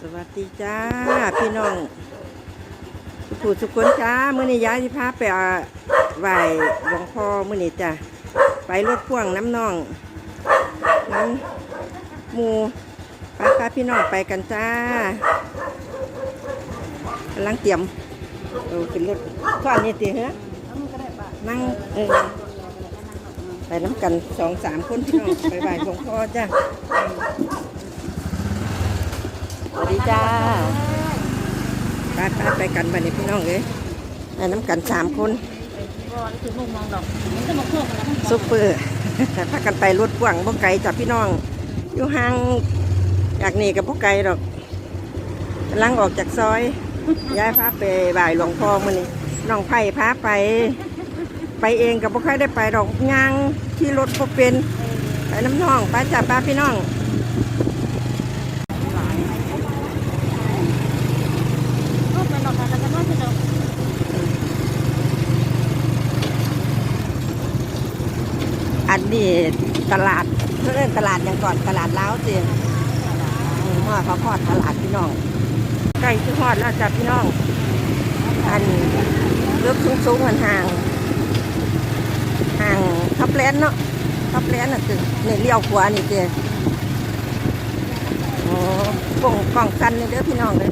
สวัสดีจ้า พี่น้องผู้สุขคนจ้าเมื้อนี้ย้ายที่พาไปเอาไหวหลวงพ่อมื้อนี้จ้ะไปรถพ่วงน้ำน้องน้ำหมูพาพาพี่น้องไปกันจ้ากำลังเตรียมเออขึ้นรถข้อนนี่ตีเหรอนั่งเออไปน้ำกันสองสามคนพี่น้องไปไหวหลวงพ่อจ้า วัสดีจ้าไปไปไปกันบันนี้พี่น้องเลยไปน้ำกันสามคนก็คือมุมมองดอกมันจะมาเพิ่มกันแล้วซุปเปอร์พากันไปรถพ่วงพวกไก่จับพี่น้อง อยู่ห่างจากนี่กับพวกไก่ดอกกำลังออกจากซอยย้ายพาไปบ่ายหลวงพ่อมื่อนี้น้องไผ่พาไป ไปเองกับพวกใครได้ไปดอกยางที่รถพวกเป็นไปน้ำน้องไปจับป้าพี่น้อง ก็เป็นดอกกันแล้วก็คือดอก อันนี้ตลาดเพื่อนตลาดอย่างก่อนตลาดล้าวเจียหอดพอพอดตลาดพี่น้องใกล้ที่ฮอดแล้วจ้ะพี่น้อง อันเลือกสูงสูงๆห่างห่างทับแลนเนาะทับแลนน่ะคือนี่เลี้ยวขวานี่เจียโอ้กล่องกล่องกันนี่เด้อพี่น้องเลย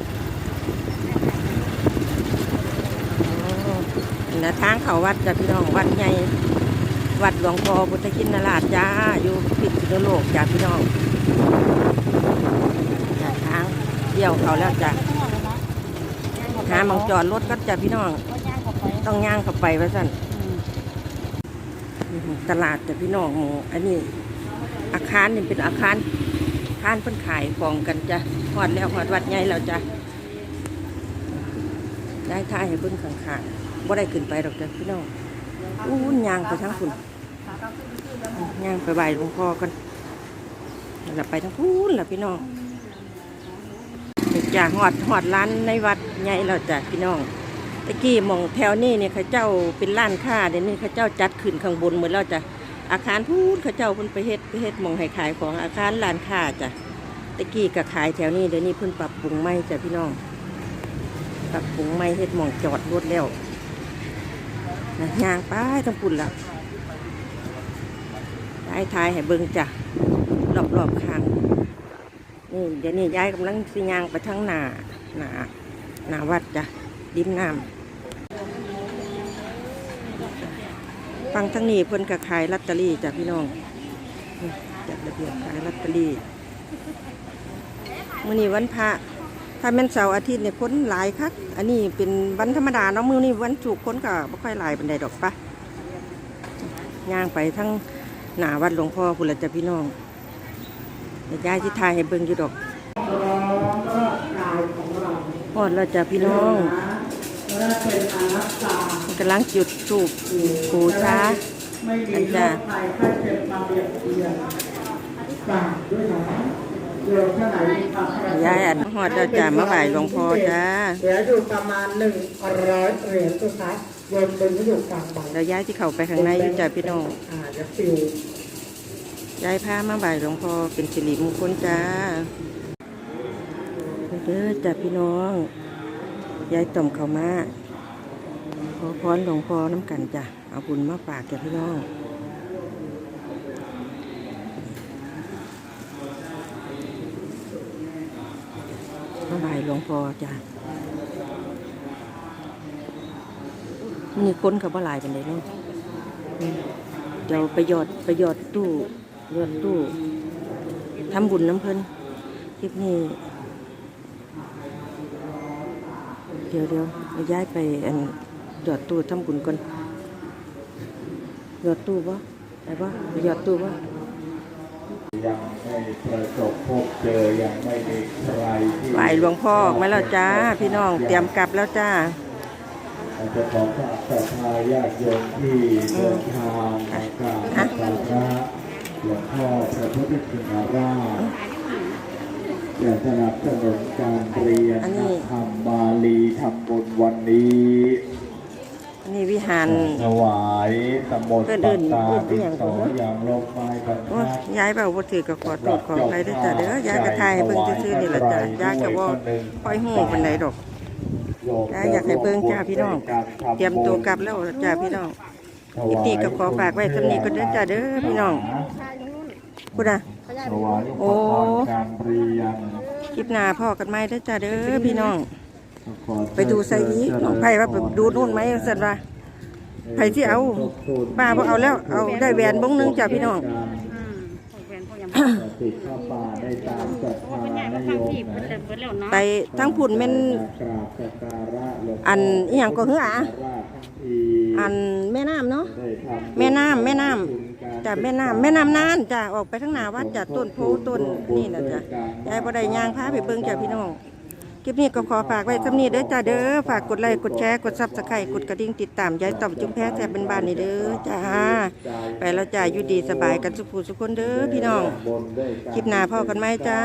โอ้นี่นะทางเขาวัดจ้ะพี่น้องวัดใหญ่ วัดหลวงพ่อพุทธชินราชจ้า อยู่พิษณุโลกจ้าพี่น้องทางเที่ยวเขาแล้วจ้าหมดเลยนะหามองจอดรถก็จ้าพี่น้องก็ย่างข้าไปต้องย่างเข้าไปว่าสั่นตลาดจ้าพี่น้องหมูอันนี้ อาคารนี่เป็นอาคารอาคารเพิ่นขายของกันจ้ะหอดแล้วหอดวัดใหญ่แล้วจ้ะได้ท่ายให้เบิ่งข้างๆบ่าได้ขึ้นไปหรอกจ้ะพี่น้อง อู้ย่างไปทั้งคุณย่างไปไหว้หลวงพ่อกันนั่นล่ะไปทั้งพูนล่ะพี่น้องจ้ะหอดหอดร้านในวัดใหญ่แล้วจ้ะพี่น้องตะกี้มองแถวนี้เนี่ยเขาเจ้าเป็นร้านค้าเดี๋ยวนี้เขาเจ้าจัดขึ้นข้างบนเหมดแล้วจ้ะอาคารพูดเขาเจ้าเพิ่นไปเฮ็ดไปเฮ็ดมองให้ขายของอาคารร้านค้าจ้ะตะกี้ก็ขายแถวนี้เดี๋ยวนี้เพิ่นปรับปรุงใหม่จ้ะพี่น้อง ปรับปรุงใหม่เฮ็ดมองจอดรถแล้ว นะย่างไปทั้งปุ่นละย้ายทายให้เบิ่งจ้ะรอบๆข้างนี่เดี๋ยวนี้ยายกำลังสิย่างไปทางหนาหนาหนาวัดจ้ะริมน้ำฟังทั้งนี้เพิ่นก็ขายลอตเตอรี่จ้ะพี่น้องจัดระเบียบขายลอตเตอรี่มื้อนี้วันพระ ถ้าแม่นเสาร์อาทิตย์เนี่ยคนหลายคักอันนี้เป็นวันธรรมดาเนาะมือนี้วันศุกร์คนก็บ่ค่อยหลายปานใดดอกปะย่างไปทั้งหนาวัดหลวงพ่อพุ่นลจ้ะพี่น้องเดี๋ยวยายสิถ่ายให้เบิ่งอยู่ดอกฮอดแล้วจ้ะพี่น้องกำลังจุดธูปบูชาอันจ้ะคภัยไข้เจ็บมา ยดเบียนฝากด้วยนะโยมท่านไหนมีความประสงค์ยายอันฮอดแล้วจ้ะมาไหว้หลวงพ่อจ้าเหลืออยู่ประมาณหนึ่งร้อยเหรียญสุดท้ายโยมเป็นที่อยู่กลางบังแล้วยายที่เข้าไปข้างในอยู่จ้ะพี่น้องอ่าจะฟิวยายพามาบ่ายหลวงพ่อเป็นสิริมงคลจ้าเด้อจ้ะพี่น้องยายต่อมเข้ามาขอพรหลวงพ่อน้ำกันจ้ะเอาบุญมาฝากจ้ะพี่น้อง มาบ่ายหลวงพ่อจ้ะนี่คนกับว่าลายเป็นไดเนาะอืมเดี๋ยวไปหยอดไปหยอดตู้หยอดตู้ทำบุญน้ำเพลินคลิปนี้ เดี๋ยวเดี๋ยวย้ายไปอันหยอดตู้ทำบุญก่อนหยอดตู้ปะไปปะหยอดตู้ปะ ยังไม่ประสบพบเจอยังไม่มีใครที่ไหวหลวงพ่อออกมาแล้วจ้า พี่น้องเตรียมกลับแล้วจ้าอาจจะขอฝากศรัทธาญาติโยมที่เดินทางมากราบสักการะหลวงพ่อพระพุทธชินราชจะสนับสนุนการเรียนอันนี้นักธรรมบาลีทำบุญวันนี้อนี่วิหารถวายตำบลเอิ้นปัเอิ้ตนตาเอิ้นดินเอิ้นสออย่างลงไม้บรรโอ้ทั ยดย้ายเบาบ่ถือก็ขอโทษขออภัยด้วยจ้ะเด้อยายก็ทายให้เบิ่งซื่อๆนี่ล่ะจ้ะยายก็บ่ค่อยฮู้ปานใดดอกยายอยากให้เบิ่งจ้าพี่น้องเตรียมตัวกลับแล้วจ้าพี่น้องคลิปนี้ก็ขอฝากไว้สำนี้ก็เด้อจ้าเด้อพี่น้องพูดนะถวายอุปกรณ์การเรียนคลิปหน้าพ่อกันไหมเด้อจ้าเด้อพี่น้อง ไปดูไซอีกน้องไผ่ว่าไปดูนู่นไหมสันว่าไผ่ที่เอาป้าบ่เอาแล้วเอาได้แหวนวงหนึงจ้าพี่น้อง ติดข้าป่าได้ตามศรัทธาเป็นใหญ่ยทางมไปทั้งผุ่นเป็นอันอีหยังก็เหืออะราชทั้งทีอันแม่น้ำเนาะแม่น้ำแม่น้ำจ้ะแม่น้ำแม่น้ำนานจ้ะออกไปทั้งนาวัดจ้ะต้นโพต้นนี่นะจ้ะยายบ่ได้ยางพาไปเบิ่งจ้ะพี่น้อง คลิปนี้ก็ขอฝากไว้สำนี้เด้อจ้าเด้อฝากกดไลค์กดแชร์กดซับสไครต์กดกระดิ่งติดตามยายต่อมจุ้มแพ้แทบเป็นบ้านนี่เด้อจ้าไปแล้วจ้าอยู่ดีสบายกันสุขผู้สุขคนเด้อพี่น้องคลิปหน้าพ่อกันไหมจ้า